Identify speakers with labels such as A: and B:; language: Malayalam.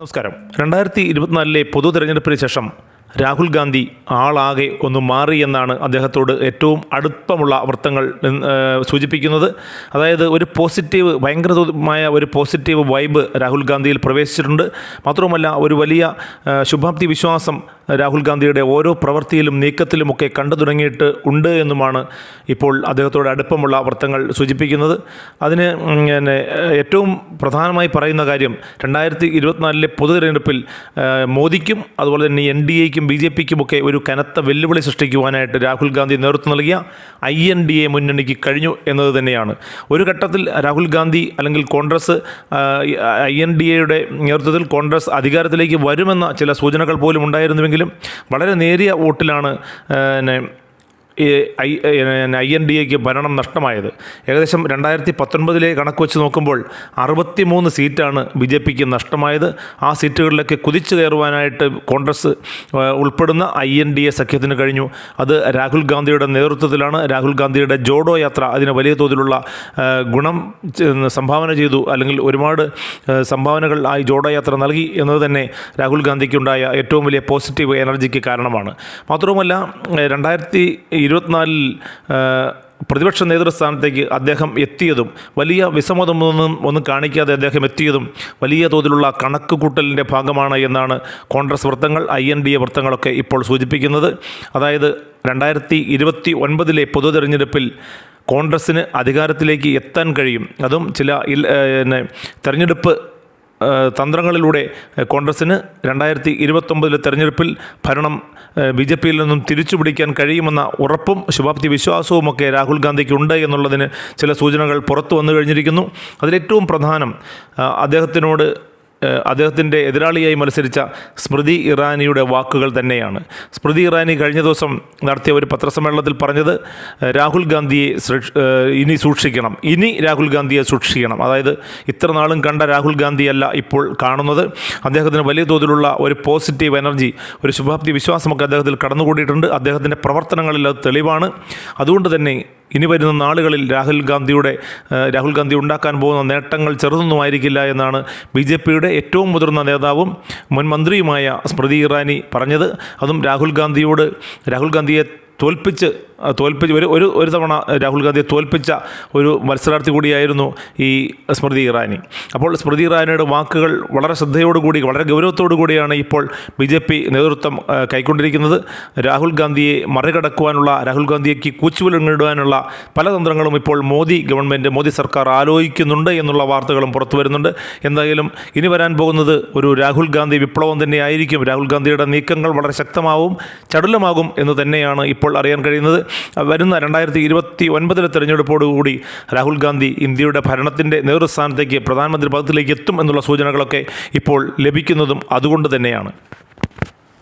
A: നമസ്കാരം. രണ്ടായിരത്തി ഇരുപത്തിനാലിലെ പൊതു തെരഞ്ഞെടുപ്പിന് ശേഷം രാഹുൽ ഗാന്ധി ആളാകെ ഒന്ന് മാറി എന്നാണ് അദ്ദേഹത്തോട് ഏറ്റവും അടുപ്പമുള്ള വൃത്തങ്ങൾ സൂചിപ്പിക്കുന്നത്. അതായത് ഒരു പോസിറ്റീവ് ഭയങ്കരമായ ഒരു പോസിറ്റീവ് വൈബ് രാഹുൽ ഗാന്ധിയിൽ പ്രവേശിച്ചിട്ടുണ്ട്. മാത്രവുമല്ല ഒരു വലിയ ശുഭാപ്തി വിശ്വാസം രാഹുൽ ഗാന്ധിയുടെ ഓരോ പ്രവൃത്തിയിലും നീക്കത്തിലുമൊക്കെ കണ്ടു തുടങ്ങിയിട്ട് ഉണ്ട് എന്നുമാണ് ഇപ്പോൾ അദ്ദേഹത്തോട് അടുപ്പമുള്ള വൃത്തങ്ങൾ സൂചിപ്പിക്കുന്നത്. അതിന് പിന്നെ ഏറ്റവും പ്രധാനമായി പറയുന്ന കാര്യം രണ്ടായിരത്തി ഇരുപത്തിനാലിലെ പൊതു തിരഞ്ഞെടുപ്പിൽ മോദിക്കും അതുപോലെ തന്നെ എൻ ഡി എക്കും ബി ജെ പിക്കുമൊക്കെ ഒരു കനത്ത വെല്ലുവിളി സൃഷ്ടിക്കുവാനായിട്ട് രാഹുൽ ഗാന്ധി നേതൃത്വം നൽകിയ ഐ എൻ ഡി എ മുന്നണിക്ക് കഴിഞ്ഞു എന്നത് തന്നെയാണ്. ഒരു ഘട്ടത്തിൽ രാഹുൽ ഗാന്ധി അല്ലെങ്കിൽ കോൺഗ്രസ് ഐ എൻ ഡി എയുടെ നേതൃത്വത്തിൽ കോൺഗ്രസ് അധികാരത്തിലേക്ക് വരുമെന്ന ചില സൂചനകൾ പോലും ഉണ്ടായിരുന്നുവെങ്കിലും വളരെ നേരിയ വോട്ടിലാണ് ഐ ഐ എൻ ഡി എക്ക് ഭരണം നഷ്ടമായത്. ഏകദേശം രണ്ടായിരത്തി പത്തൊൻപതിലെ കണക്ക് വെച്ച് നോക്കുമ്പോൾ അറുപത്തിമൂന്ന് സീറ്റാണ് ബി ജെ പിക്ക് നഷ്ടമായത്. ആ സീറ്റുകളിലൊക്കെ കുതിച്ചു കയറുവാനായിട്ട് കോൺഗ്രസ് ഉൾപ്പെടുന്ന ഐ എൻ ഡി എ സഖ്യത്തിന് കഴിഞ്ഞു. അത് രാഹുൽ ഗാന്ധിയുടെ നേതൃത്വത്തിലാണ്. രാഹുൽ ഗാന്ധിയുടെ ജോഡോ യാത്ര അതിന് വലിയ തോതിലുള്ള ഗുണം സംഭാവന ചെയ്തു. അല്ലെങ്കിൽ ഒരുപാട് സംഭാവനകൾ ആ ജോഡോ യാത്ര നൽകി എന്നത് തന്നെ രാഹുൽ ഗാന്ധിക്കുണ്ടായ ഏറ്റവും വലിയ പോസിറ്റീവ് എനർജിക്ക് കാരണമാണ്. മാത്രവുമല്ല രണ്ടായിരത്തി ഇരുപത്തിനാലിൽ പ്രതിപക്ഷ നേതൃസ്ഥാനത്തേക്ക് അദ്ദേഹം എത്തിയതും വലിയ വിസമ്മതമൊന്നും ഒന്നും കാണിക്കാതെ അദ്ദേഹം എത്തിയതും വലിയ തോതിലുള്ള കണക്ക് കൂട്ടലിന്റെ ഭാഗമാണ് എന്നാണ് കോൺഗ്രസ് വൃത്തങ്ങൾ ഐ എൻ ഡി എ വൃത്തങ്ങളൊക്കെ ഇപ്പോൾ സൂചിപ്പിക്കുന്നത്. അതായത് രണ്ടായിരത്തി ഇരുപത്തി ഒൻപതിലെ പൊതു തെരഞ്ഞെടുപ്പിൽ കോൺഗ്രസ്സിന് അധികാരത്തിലേക്ക് എത്താൻ കഴിയും. അതും ചില തെരഞ്ഞെടുപ്പ് തന്ത്രങ്ങളിലൂടെ കോൺഗ്രസിന് രണ്ടായിരത്തി ഇരുപത്തൊമ്പതിലെ തെരഞ്ഞെടുപ്പിൽ ഭരണം ബി ജെ പിയിൽ നിന്നും തിരിച്ചുപിടിക്കാൻ കഴിയുമെന്ന ഉറപ്പും ശുഭാപ്തി വിശ്വാസവുമൊക്കെ രാഹുൽ ഗാന്ധിക്ക് ഉണ്ട് എന്നുള്ളതിന് ചില സൂചനകൾ പുറത്തു വന്നു കഴിഞ്ഞിരിക്കുന്നു. അതിലേറ്റവും പ്രധാനം അദ്ദേഹത്തിനോട് അദ്ദേഹത്തിന്റെ എതിരാളിയായി മത്സരിച്ച സ്മൃതി ഇറാനിയുടെ വാക്കുകൾ തന്നെയാണ്. സ്മൃതി ഇറാനി കഴിഞ്ഞ ദിവസം നടത്തിയ ഒരു പത്രസമ്മേളനത്തിൽ പറഞ്ഞത് രാഹുൽ ഗാന്ധിയെ ഇനി സൂക്ഷിക്കണം. ഇനി രാഹുൽ ഗാന്ധിയെ സൂക്ഷിക്കണം. അതായത് ഇത്ര നാളും കണ്ട രാഹുൽ ഗാന്ധിയല്ല ഇപ്പോൾ കാണുന്നത്. അദ്ദേഹത്തിന് വലിയ തോതിലുള്ള ഒരു പോസിറ്റീവ് എനർജി ഒരു ശുഭാപ്തി വിശ്വാസമൊക്കെ അദ്ദേഹത്തിൽ കടന്നുകൂടിയിട്ടുണ്ട്. അദ്ദേഹത്തിന്റെ പ്രവർത്തനങ്ങളിൽ അത് തെളിവാണ്. അതുകൊണ്ട് തന്നെ ഇനി വരുന്ന നാളുകളിൽ രാഹുൽ ഗാന്ധിയുടെ രാഹുൽ ഗാന്ധി ഉണ്ടാക്കാൻ പോകുന്ന നേട്ടങ്ങൾ ചെറുതൊന്നുമായിരിക്കില്ല എന്നാണ് ബി ജെ പിയുടെ ഏറ്റവും മുതിർന്ന നേതാവും മുൻ മന്ത്രിയുമായ സ്മൃതി ഇറാനി പറഞ്ഞത്. അതും രാഹുൽ ഗാന്ധിയോട് രാഹുൽ ഗാന്ധിയെ തോൽപ്പിച്ച് തോൽപ്പിച്ച് ഒരു ഒരു ഒരു തവണ രാഹുൽ ഗാന്ധിയെ തോൽപ്പിച്ച ഒരു മത്സരാർത്ഥി കൂടിയായിരുന്നു ഈ സ്മൃതി ഇറാനി. അപ്പോൾ സ്മൃതി ഇറാനിയുടെ വാക്കുകൾ വളരെ ശ്രദ്ധയോടുകൂടി വളരെ ഗൗരവത്തോടു കൂടിയാണ് ഇപ്പോൾ ബി ജെ പി നേതൃത്വം കൈക്കൊണ്ടിരിക്കുന്നത്. രാഹുൽ ഗാന്ധിയെ മറികടക്കുവാനുള്ള രാഹുൽ ഗാന്ധിയേക്ക് കൂച്ചുവിലങ്ങിടുവാനുള്ള പല തന്ത്രങ്ങളും ഇപ്പോൾ മോദി ഗവൺമെന്റ് മോദി സർക്കാർ ആലോചിക്കുന്നുണ്ട് എന്നുള്ള വാർത്തകളും പുറത്തു വരുന്നുണ്ട്. എന്തായാലും ഇനി വരാൻ പോകുന്നത് ഒരു രാഹുൽ ഗാന്ധി വിപ്ലവം തന്നെയായിരിക്കും. രാഹുൽ ഗാന്ധിയുടെ നീക്കങ്ങൾ വളരെ ശക്തമാവും ചടുലമാകും എന്ന് തന്നെയാണ് ഇപ്പോൾ അറിയാൻ കഴിയുന്നത് വരുന്ന രണ്ടായിരത്തി ഇരുപത്തി ഒൻപതിലെ തെരഞ്ഞെടുപ്പോടുകൂടി രാഹുൽ ഗാന്ധി ഇന്ത്യയുടെ ഭരണത്തിന്റെ നേതൃസ്ഥാനത്തേക്ക് പ്രധാനമന്ത്രി പദത്തിലേക്ക് എത്തും എന്നുള്ള സൂചനകളൊക്കെ ഇപ്പോൾ ലഭിക്കുന്നതും അതുകൊണ്ട് തന്നെയാണ്.